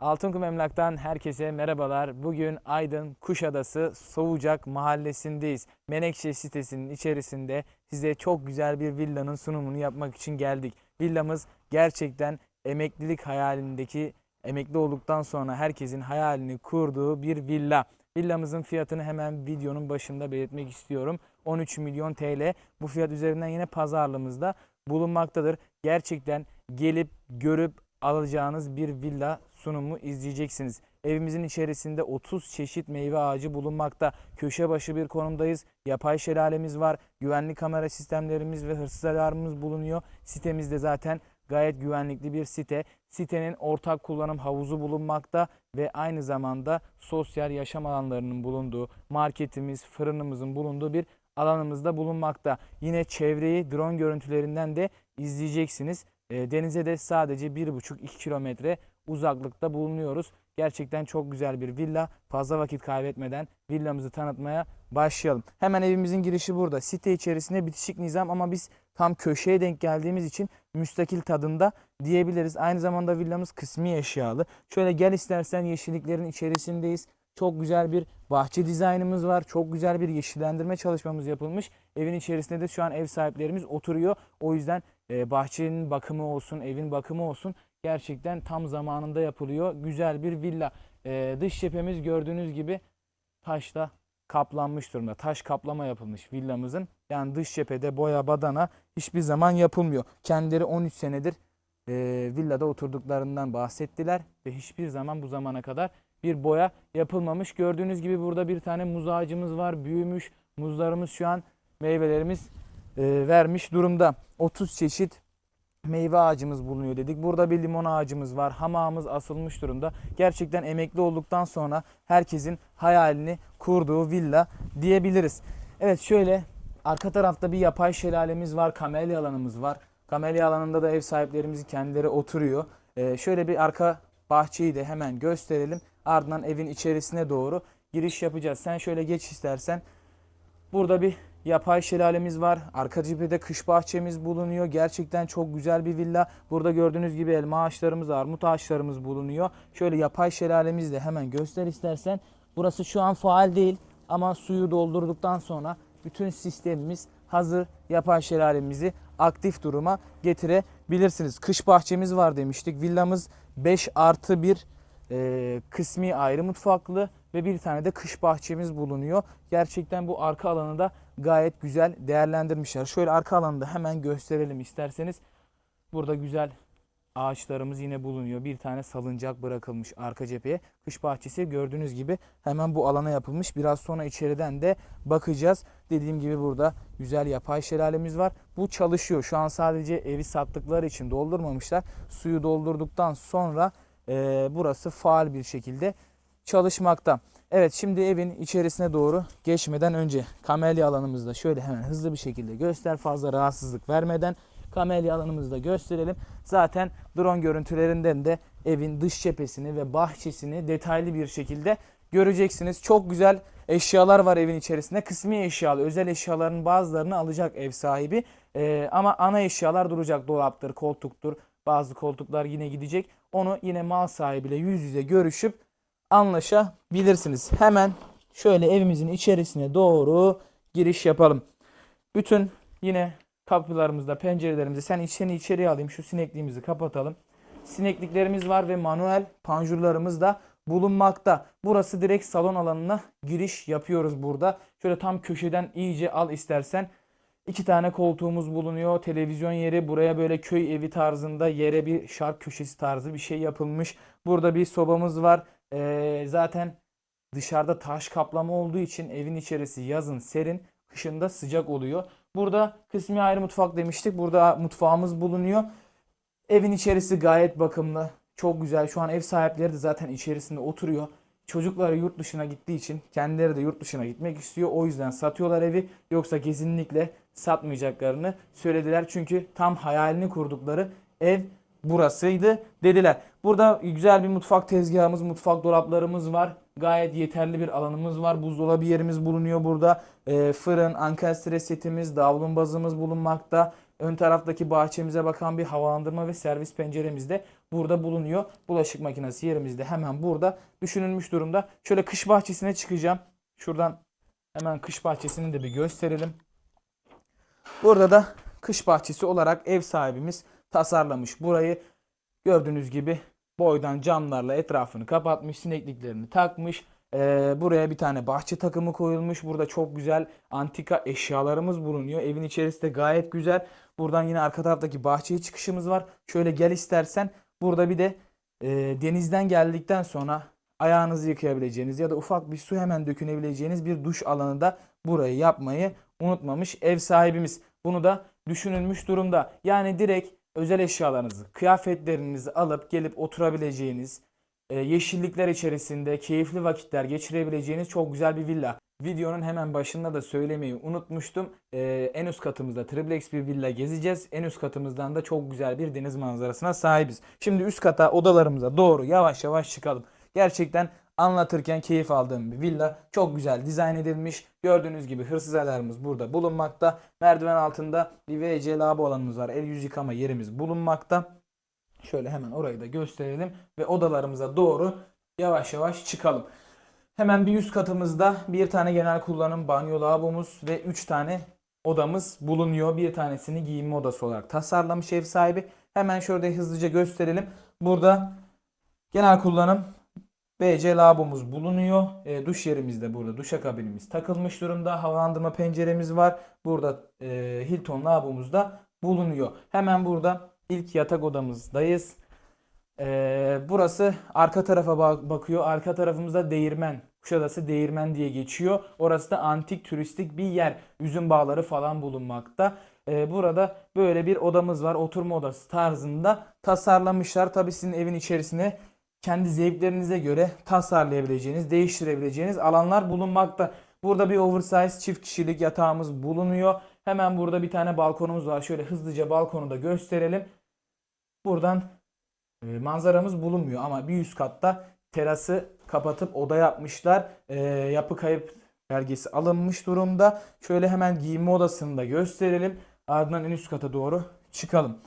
Altınkum Emlak'tan herkese merhabalar. Bugün Aydın Kuşadası Soğucak mahallesindeyiz. Menekşe sitesinin içerisinde size çok güzel bir villanın sunumunu yapmak için geldik. Villamız gerçekten emeklilik hayalindeki emekli olduktan sonra herkesin hayalini kurduğu bir villa. Villamızın fiyatını hemen videonun başında belirtmek istiyorum. 13 milyon TL. Bu fiyat üzerinden yine pazarlığımızda bulunmaktadır. Gerçekten gelip görüp alacağınız bir villa sunumu izleyeceksiniz. Evimizin içerisinde 30 çeşit meyve ağacı bulunmakta. Köşe başı bir konumdayız. Yapay şelalemiz var. Güvenlik kamera sistemlerimiz ve hırsız alarmımız bulunuyor. Sitemizde zaten gayet güvenlikli bir site. Sitenin ortak kullanım havuzu bulunmakta ve aynı zamanda sosyal yaşam alanlarının bulunduğu, marketimiz, fırınımızın bulunduğu bir alanımızda bulunmakta. Yine çevreyi drone görüntülerinden de izleyeceksiniz. E, denize de sadece 1,5-2 kilometre uzaklıkta bulunuyoruz. Gerçekten çok güzel bir villa. Fazla vakit kaybetmeden villamızı tanıtmaya başlayalım. Hemen evimizin girişi burada. Site içerisinde bitişik nizam ama biz tam köşeye denk geldiğimiz için müstakil tadında diyebiliriz. Aynı zamanda villamız kısmi eşyalı. Şöyle gel istersen yeşilliklerin içerisindeyiz. Çok güzel bir bahçe dizaynımız var. Çok güzel bir yeşillendirme çalışmamız yapılmış. Evin içerisinde de şu an ev sahiplerimiz oturuyor. O yüzden e, bahçenin bakımı olsun, evin bakımı olsun gerçekten tam zamanında yapılıyor. Güzel bir villa. E, dış cephemiz gördüğünüz gibi taşla kaplanmış durumda. Taş kaplama yapılmış villamızın. Yani dış cephede boya badana hiçbir zaman yapılmıyor. Kendileri 13 senedir e, villada oturduklarından bahsettiler ve hiçbir zaman bu zamana kadar bir boya yapılmamış. Gördüğünüz gibi burada bir tane muz ağacımız var. Büyümüş. Muzlarımız şu an meyvelerimiz e, vermiş durumda. 30 çeşit meyve ağacımız bulunuyor dedik. Burada bir limon ağacımız var. Hamağımız asılmış durumda. Gerçekten emekli olduktan sonra herkesin hayalini kurduğu villa diyebiliriz. Evet şöyle arka tarafta bir yapay şelalemiz var. Kamelya alanımız var. Kamelya alanında da ev sahiplerimizin kendileri oturuyor. Ee, şöyle bir arka bahçeyi de hemen gösterelim. Ardından evin içerisine doğru giriş yapacağız. Sen şöyle geç istersen. Burada bir yapay şelalemiz var. Arka cephede kış bahçemiz bulunuyor. Gerçekten çok güzel bir villa. Burada gördüğünüz gibi elma ağaçlarımız, armut ağaçlarımız bulunuyor. Şöyle yapay şelalemizi de hemen göster istersen. Burası şu an faal değil ama suyu doldurduktan sonra bütün sistemimiz hazır yapay şelalemizi aktif duruma getirebilirsiniz. Kış bahçemiz var demiştik. Villamız 5 artı 1 e, kısmi ayrı mutfaklı ve bir tane de kış bahçemiz bulunuyor. Gerçekten bu arka alanı da gayet güzel değerlendirmişler. Şöyle arka alanı da hemen gösterelim isterseniz. Burada güzel ağaçlarımız yine bulunuyor. Bir tane salıncak bırakılmış arka cepheye. Kış bahçesi gördüğünüz gibi hemen bu alana yapılmış. Biraz sonra içeriden de bakacağız. Dediğim gibi burada güzel yapay şelalemiz var. Bu çalışıyor. Şu an sadece evi sattıkları için doldurmamışlar. Suyu doldurduktan sonra e, burası faal bir şekilde çalışmakta. Evet şimdi evin içerisine doğru geçmeden önce kamelya alanımızda şöyle hemen hızlı bir şekilde göster fazla rahatsızlık vermeden kamelya alanımızı da gösterelim. Zaten drone görüntülerinden de evin dış cephesini ve bahçesini detaylı bir şekilde göreceksiniz. Çok güzel eşyalar var evin içerisinde. Kısmi eşyalı, özel eşyaların bazılarını alacak ev sahibi. Ee, ama ana eşyalar duracak. Dolaptır, koltuktur. Bazı koltuklar yine gidecek. Onu yine mal sahibiyle yüz yüze görüşüp anlaşabilirsiniz. Hemen şöyle evimizin içerisine doğru giriş yapalım. Bütün yine kapılarımızda, pencerelerimizde sen içini içeriye alayım. Şu sinekliğimizi kapatalım. Sinekliklerimiz var ve manuel panjurlarımız da bulunmakta. Burası direkt salon alanına giriş yapıyoruz burada. Şöyle tam köşeden iyice al istersen. İki tane koltuğumuz bulunuyor. Televizyon yeri buraya böyle köy evi tarzında yere bir şark köşesi tarzı bir şey yapılmış. Burada bir sobamız var. Ee, zaten dışarıda taş kaplama olduğu için evin içerisi yazın serin, kışında sıcak oluyor. Burada kısmi ayrı mutfak demiştik. Burada mutfağımız bulunuyor. Evin içerisi gayet bakımlı. Çok güzel. Şu an ev sahipleri de zaten içerisinde oturuyor. Çocukları yurt dışına gittiği için kendileri de yurt dışına gitmek istiyor. O yüzden satıyorlar evi. Yoksa kesinlikle satmayacaklarını söylediler. Çünkü tam hayalini kurdukları ev burasıydı dediler. Burada güzel bir mutfak tezgahımız, mutfak dolaplarımız var. Gayet yeterli bir alanımız var. Buzdolabı yerimiz bulunuyor burada. Ee, fırın, ankastre setimiz, davlumbazımız bulunmakta. ön taraftaki bahçemize bakan bir havalandırma ve servis penceremiz de burada bulunuyor. Bulaşık makinesi yerimizde hemen burada düşünülmüş durumda. Şöyle kış bahçesine çıkacağım. Şuradan hemen kış bahçesini de bir gösterelim. Burada da kış bahçesi olarak ev sahibimiz tasarlamış burayı. Gördüğünüz gibi boydan camlarla etrafını kapatmış, sinekliklerini takmış. Ee, buraya bir tane bahçe takımı koyulmuş. Burada çok güzel antika eşyalarımız bulunuyor. Evin içerisi de gayet güzel. Buradan yine arka taraftaki bahçeye çıkışımız var. Şöyle gel istersen. Burada bir de e, denizden geldikten sonra ayağınızı yıkayabileceğiniz ya da ufak bir su hemen dökünebileceğiniz bir duş alanı da burayı yapmayı unutmamış ev sahibimiz. Bunu da düşünülmüş durumda. Yani direkt özel eşyalarınızı, kıyafetlerinizi alıp gelip oturabileceğiniz, e, yeşillikler içerisinde keyifli vakitler geçirebileceğiniz çok güzel bir villa. Videonun hemen başında da söylemeyi unutmuştum. E, en üst katımızda triplex bir villa gezeceğiz. En üst katımızdan da çok güzel bir deniz manzarasına sahibiz. Şimdi üst kata odalarımıza doğru yavaş yavaş çıkalım. Gerçekten anlatırken keyif aldığım bir villa. Çok güzel dizayn edilmiş. Gördüğünüz gibi hırsız alarmımız burada bulunmakta. Merdiven altında bir WC lavabo alanımız var. El yüz yıkama yerimiz bulunmakta. Şöyle hemen orayı da gösterelim ve odalarımıza doğru yavaş yavaş çıkalım. Hemen bir üst katımızda bir tane genel kullanım banyo lavabomuz ve 3 tane odamız bulunuyor. Bir tanesini giyinme odası olarak tasarlamış ev sahibi. Hemen şöyle hızlıca gösterelim. Burada genel kullanım BC lavabomuz bulunuyor. E, duş yerimiz de burada. Duşakabinimiz takılmış durumda. Havalandırma penceremiz var. Burada e, Hilton lavabomuz da bulunuyor. Hemen burada ilk yatak odamızdayız. E, burası arka tarafa bak- bakıyor. Arka tarafımızda değirmen. Kuşadası Değirmen diye geçiyor. Orası da antik turistik bir yer. Üzüm bağları falan bulunmakta. E, burada böyle bir odamız var. Oturma odası tarzında tasarlamışlar. Tabii sizin evin içerisine kendi zevklerinize göre tasarlayabileceğiniz, değiştirebileceğiniz alanlar bulunmakta. Burada bir oversize çift kişilik yatağımız bulunuyor. Hemen burada bir tane balkonumuz var. Şöyle hızlıca balkonu da gösterelim. Buradan e, manzaramız bulunmuyor ama bir üst katta terası kapatıp oda yapmışlar. E, yapı kayıp belgesi alınmış durumda. Şöyle hemen giyinme odasını da gösterelim. Ardından en üst kata doğru çıkalım.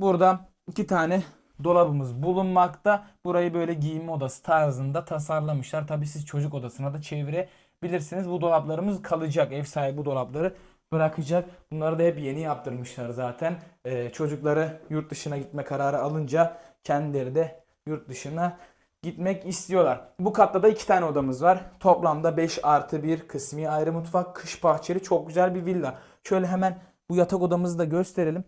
Burada iki tane dolabımız bulunmakta. Burayı böyle giyinme odası tarzında tasarlamışlar. Tabii siz çocuk odasına da çevirebilirsiniz. Bu dolaplarımız kalacak. Ev sahibi bu dolapları bırakacak. Bunları da hep yeni yaptırmışlar zaten. Ee, çocukları yurt dışına gitme kararı alınca kendileri de yurt dışına gitmek istiyorlar. Bu katta da iki tane odamız var. Toplamda 5 artı 1 kısmi ayrı mutfak, kış bahçeli çok güzel bir villa. Şöyle hemen bu yatak odamızı da gösterelim.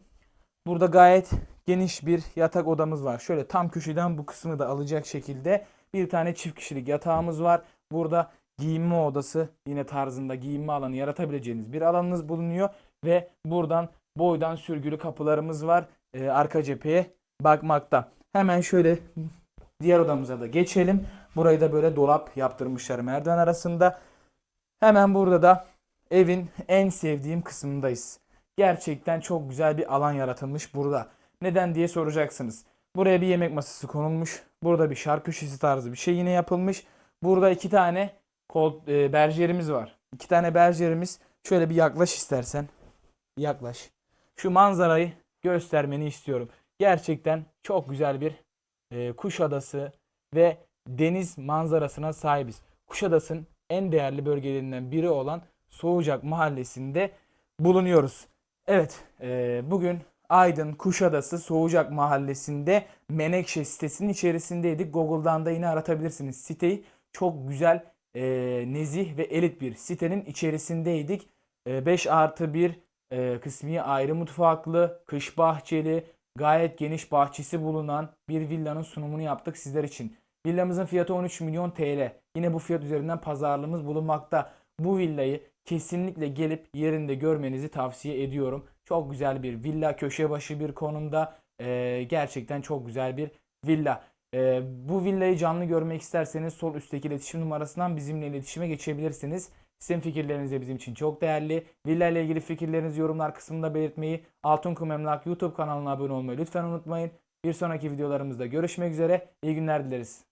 Burada gayet geniş bir yatak odamız var. Şöyle tam köşeden bu kısmı da alacak şekilde bir tane çift kişilik yatağımız var. Burada giyinme odası yine tarzında giyinme alanı yaratabileceğiniz bir alanınız bulunuyor. Ve buradan boydan sürgülü kapılarımız var. Ee, arka cepheye bakmakta. Hemen şöyle diğer odamıza da geçelim. Burayı da böyle dolap yaptırmışlar merdiven arasında. Hemen burada da evin en sevdiğim kısmındayız. Gerçekten çok güzel bir alan yaratılmış burada. Neden diye soracaksınız. Buraya bir yemek masası konulmuş. Burada bir şark köşesi tarzı bir şey yine yapılmış. Burada iki tane kol, e, berjerimiz var. İki tane berjerimiz. Şöyle bir yaklaş istersen. Yaklaş. Şu manzarayı göstermeni istiyorum. Gerçekten çok güzel bir e, Kuşadası ve deniz manzarasına sahibiz. Kuşadası'nın en değerli bölgelerinden biri olan Soğucak Mahallesi'nde bulunuyoruz. Evet, e, bugün Aydın Kuşadası Soğucak Mahallesi'nde Menekşe sitesinin içerisindeydik. Google'dan da yine aratabilirsiniz siteyi. Çok güzel, e, nezih ve elit bir sitenin içerisindeydik. 5 artı 1 e, kısmi ayrı mutfaklı, kış bahçeli, gayet geniş bahçesi bulunan bir villanın sunumunu yaptık sizler için. Villamızın fiyatı 13 milyon TL. Yine bu fiyat üzerinden pazarlığımız bulunmakta. Bu villayı kesinlikle gelip yerinde görmenizi tavsiye ediyorum. Çok güzel bir villa, köşe başı bir konumda. Ee, gerçekten çok güzel bir villa. Ee, bu villayı canlı görmek isterseniz sol üstteki iletişim numarasından bizimle iletişime geçebilirsiniz. Sizin fikirleriniz de bizim için çok değerli. Villa ile ilgili fikirlerinizi yorumlar kısmında belirtmeyi, Altınkum Emlak YouTube kanalına abone olmayı lütfen unutmayın. Bir sonraki videolarımızda görüşmek üzere. İyi günler dileriz.